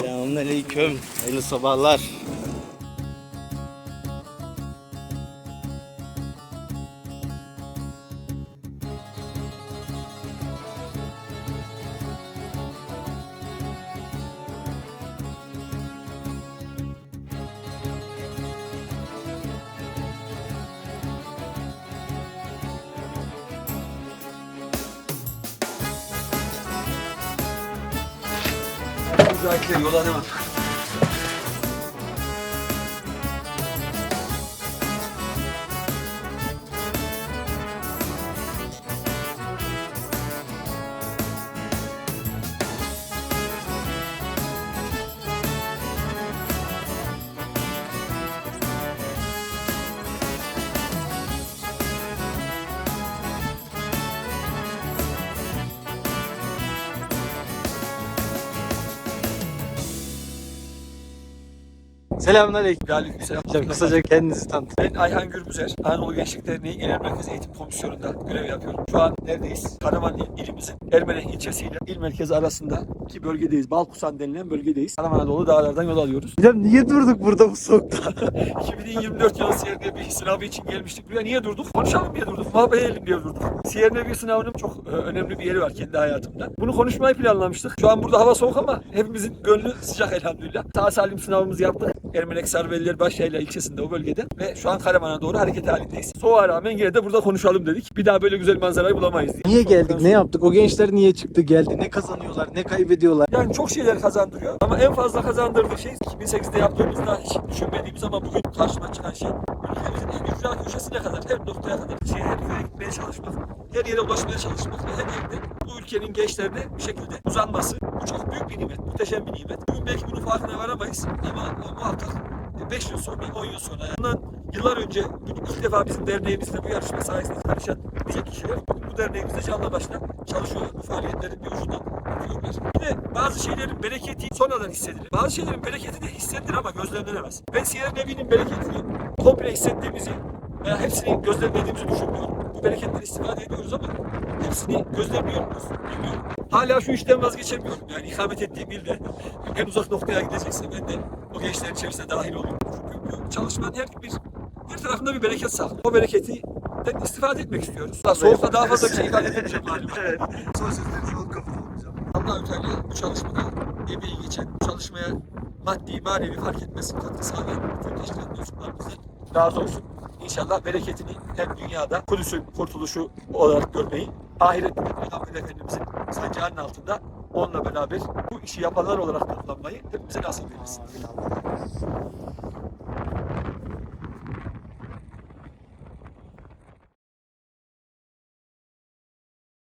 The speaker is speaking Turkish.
Selamünaleyküm. Hayırlı sabahlar. 沢来て野田でも Selamünaleyküm. Aleykümselam. Hocam kısaca kendinizi tanıtın. Ben Ayhan Gürbüzer. Anadolu Gençlik Derneği Genel Merkez Eğitim Komisyonu'nda görev yapıyorum. Şu an neredeyiz? Karaman il- ilimizin Ermenek ilçesiyle il merkezi arasındaki bölgedeyiz. Balkusan denilen bölgedeyiz. Karaman Anadolu dağlardan yol alıyoruz. Hocam niye durduk burada bu soğukta? 2024 yılı Siyer bir sınavı için gelmiştik. Buraya niye durduk? Konuşalım diye durduk. Muhabbet edelim diye durduk. Siyer bir sınavının çok e, önemli bir yeri var kendi hayatımda. Bunu konuşmayı planlamıştık. Şu an burada hava soğuk ama hepimizin gönlü sıcak elhamdülillah. Sağ salim sınavımızı yaptık. Ermenek Sarveliler Başyayla ilçesinde o bölgede ve şu an Karaman'a doğru hareket halindeyiz. Soğuğa rağmen yine de burada konuşalım dedik. Bir daha böyle güzel manzarayı bulamayız diye. Niye geldik? Ne yaptık? O gençler niye çıktı geldi? Ne kazanıyorlar? Ne kaybediyorlar? Yani çok şeyler kazandırıyor ama en fazla kazandırdığı şey 2008'de yaptığımızda hiç düşünmediğimiz ama bugün karşıma çıkan şey ülkemizin en ücra köşesine kadar her noktaya kadar şehir her köye gitmeye çalışmak, her yere ulaşmaya çalışmak ve her yerde bu ülkenin gençlerine bir şekilde uzanması bu çok büyük bir nimet, muhteşem bir nimet. Bugün belki bunun farkına varamayız ama e, muhakkak 5 yıl sonra, 10 yıl sonra yani bundan yıllar önce ilk defa bizim derneğimizde bu yarışma sayesinde tanışan nice kişiler bugün bu derneğimizde canla başla çalışıyorlar. Bu faaliyetlerin bir ucundan yapıyorlar. De bazı şeylerin bereketi sonradan hissedilir. Bazı şeylerin bereketi de hissedilir ama gözlemlenemez. Ben Siyer Nebi'nin bereketini komple hissettiğimizi veya hepsini gözlemlediğimizi düşünmüyorum. Bu bereketten istifade ediyoruz ama hepsini gözlemliyor muyuz? Bilmiyorum. Hala şu işten vazgeçemiyorum. Yani ikamet ettiğim ilde en uzak noktaya gidecekse ben de o gençlerin içerisine dahil olayım. Çünkü bu çalışmanın her bir her tarafında bir bereket saklı. O bereketi de istifade etmek istiyoruz. Daha soğukta daha fazla bir şey ifade edemeyeceğim galiba. Son sözlerinizi alıp kapatalım hocam. Allah-u Teala bu çalışmada emeği geçen, çalışmaya maddi, manevi fark etmez katkı sağlayan bütün gençlerin dostlarımızdan razı olsun. İnşallah bereketini hem dünyada Kudüs'ün kurtuluşu olarak görmeyi, ahirette de Peygamber Efendimizin sancağının altında onunla beraber bu işi yapanlar olarak kullanmayı hepimize nasip eylesin.